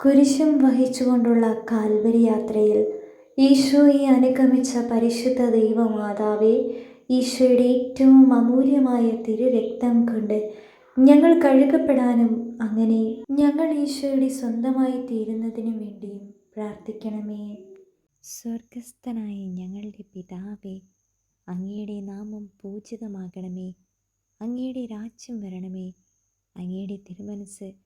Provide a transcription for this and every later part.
കുരിശും വഹിച്ചുകൊണ്ടുള്ള കാൽവരി യാത്രയിൽ ഈശോയെ അനുഗമിച്ച പരിശുദ്ധ ദൈവമാതാവേ ഈശോയുടെ ഏറ്റവും അമൂല്യമായ തിരുരക്തം കൊണ്ട് ഞങ്ങൾ കഴുകപ്പെടാനും അങ്ങനെ ഞങ്ങൾ ഈശോയുടെ സ്വന്തമായി തീരുന്നതിനും വേണ്ടിയും പ്രാർത്ഥിക്കണമേ. സ്വർഗസ്ഥനായ ഞങ്ങളുടെ പിതാവേ അങ്ങയുടെ നാമം പൂജിതമാകണമേ. അങ്ങയുടെ രാജ്യം വരണമേ. അങ്ങയുടെ തിരുമനസ്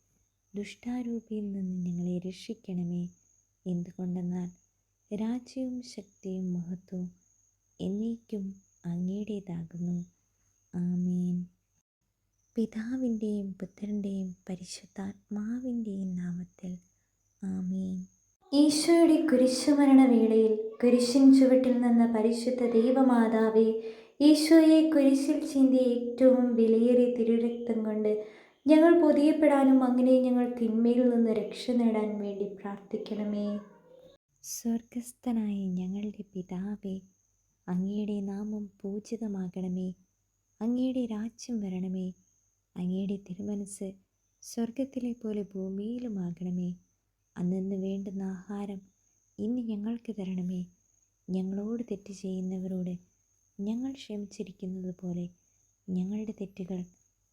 ദുഷ്ടാരൂപിയിൽ നിന്ന് ഞങ്ങളെ രക്ഷിക്കണമേ. എന്തുകൊണ്ടെന്നാൽ രാജ്യവും ശക്തിയും മഹത്വവും എന്നേക്കും അങ്ങയുടേതാകുന്നു. ആമീൻ. പിതാവിന്റെയും പുത്രന്റെയും പരിശുദ്ധാത്മാവിന്റെയും നാമത്തിൽ ആമീൻ. ഈശോയുടെ കുരിശുമരണ വേളയിൽ കുരിശിൻ ചുവട്ടിൽ നിന്ന് പരിശുദ്ധ ദൈവമാതാവേ ഈശോയെ കുരിശിൽ ചിന്തി ഏറ്റവും വിലയേറിയ തിരുരക്തം കൊണ്ട് ഞങ്ങൾ പൊതിയപ്പെടാനും അങ്ങനെ ഞങ്ങൾ തിന്മയിൽ നിന്ന് രക്ഷ നേടാൻ വേണ്ടി പ്രാർത്ഥിക്കണമേ. സ്വർഗസ്ഥനായ ഞങ്ങളുടെ പിതാവേ അങ്ങയുടെ നാമം പൂജിതമാകണമേ. അങ്ങയുടെ രാജ്യം വരണമേ. അങ്ങയുടെ തിരുമനസ് സ്വർഗത്തിലെ പോലെ ഭൂമിയിലുമാകണമേ അന്നു വേണ്ടുന്ന ആഹാരം ഇന്ന് ഞങ്ങൾക്ക് തരണമേ. ഞങ്ങളോട് തെറ്റ് ചെയ്യുന്നവരോട് ഞങ്ങൾ ക്ഷമിച്ചിരിക്കുന്നത് പോലെ ഞങ്ങളുടെ തെറ്റുകൾ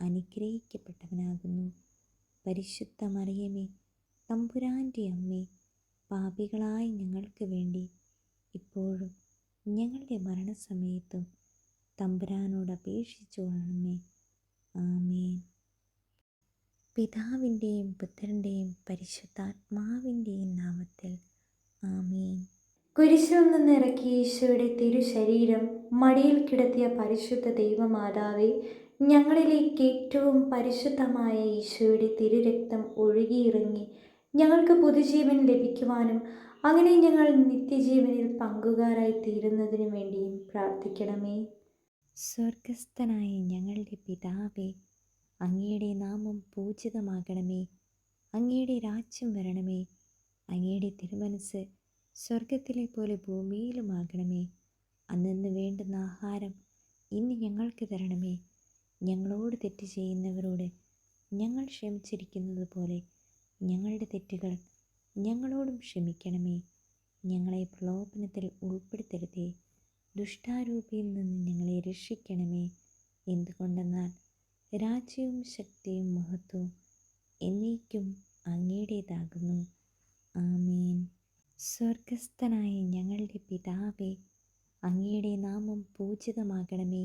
അനുഗ്രഹിക്കപ്പെട്ടവനാകുന്നു. പരിശുദ്ധ മറിയമേ തമ്പുരാന്റെ അമ്മേ പാപികളായി ഞങ്ങൾക്ക് വേണ്ടി ഇപ്പോഴും ഞങ്ങളുടെ മരണസമയത്തും തമ്പുരാനോട് അപേക്ഷിച്ചു കൊള്ളണമേ ആമേൻ. പിതാവിന്റെയും പുത്രന്റെയും പരിശുദ്ധാത്മാവിന്റെയും നാമത്തിൽ ആമേൻ. കുരിശിൽ നിന്ന് ഇറക്കിയ ഈശോയുടെ തിരുശരീരം മടിയിൽ കിടത്തിയ പരിശുദ്ധ ദൈവമാതാവേ ഞങ്ങളിലേക്ക് ഏറ്റവും പരിശുദ്ധമായ ഈശോയുടെ തിരുരക്തം ഒഴുകിയിറങ്ങി ഞങ്ങൾക്ക് പുതുജീവൻ ലഭിക്കുവാനും അങ്ങനെ ഞങ്ങൾ നിത്യജീവനിൽ പങ്കുകാരായി തീരുന്നതിനു വേണ്ടിയും പ്രാർത്ഥിക്കണമേ. സ്വർഗസ്ഥനായ ഞങ്ങളുടെ പിതാവേ അങ്ങയുടെ നാമം പൂജിതമാകണമേ. അങ്ങയുടെ രാജ്യം വരണമേ. അങ്ങയുടെ തിരുമനസ് സ്വർഗത്തിലെ പോലെ ഭൂമിയിലുമാകണമേ. അന്നു വേണ്ടുന്ന ആഹാരം ഇന്ന് ഞങ്ങൾക്ക് തരണമേ. ഞങ്ങളോട് തെറ്റ് ചെയ്യുന്നവരോട് ഞങ്ങൾ ക്ഷമിച്ചിരിക്കുന്നത് പോലെ ഞങ്ങളുടെ തെറ്റുകൾ ഞങ്ങളോടും ക്ഷമിക്കണമേ. ഞങ്ങളെ പ്രലോഭനത്തിൽ ഉൾപ്പെടുത്തരുതേ. ദുഷ്ടാരൂപിയിൽ നിന്ന് ഞങ്ങളെ രക്ഷിക്കണമേ. എന്തുകൊണ്ടെന്നാൽ രാജ്യവും ശക്തിയും മഹത്വവും എന്നേക്കും അങ്ങയുടേതാകുന്നു. ആമേൻ. സ്വർഗസ്ഥനായ ഞങ്ങളുടെ പിതാവേ അങ്ങയുടെ നാമം പൂജിതമാകണമേ.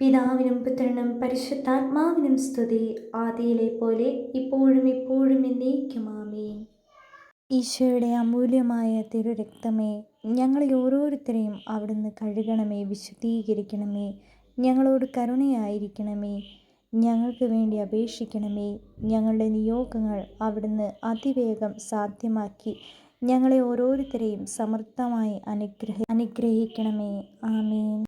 പിതാവിനും പുത്രനും പരിശുദ്ധാത്മാവിനും സ്തുതി ആദിയിലെ പോലെ ഇപ്പോഴും ഇപ്പോഴും എന്നേക്കുമാമേ ഈശോയുടെ അമൂല്യമായ തിരുരക്തമേ ഞങ്ങളെ ഓരോരുത്തരെയും അവിടുന്ന് കഴുകണമേ വിശുദ്ധീകരിക്കണമേ ഞങ്ങളോട് കരുണയായിരിക്കണമേ ഞങ്ങൾക്ക് വേണ്ടി അപേക്ഷിക്കണമേ ഞങ്ങളുടെ നിയോഗങ്ങൾ അവിടുന്ന് അതിവേഗം സാധ്യമാക്കി ഞങ്ങളെ ഓരോരുത്തരെയും സമർത്ഥമായി അനുഗ്രഹ അനുഗ്രഹിക്കണമേ ആമേൻ.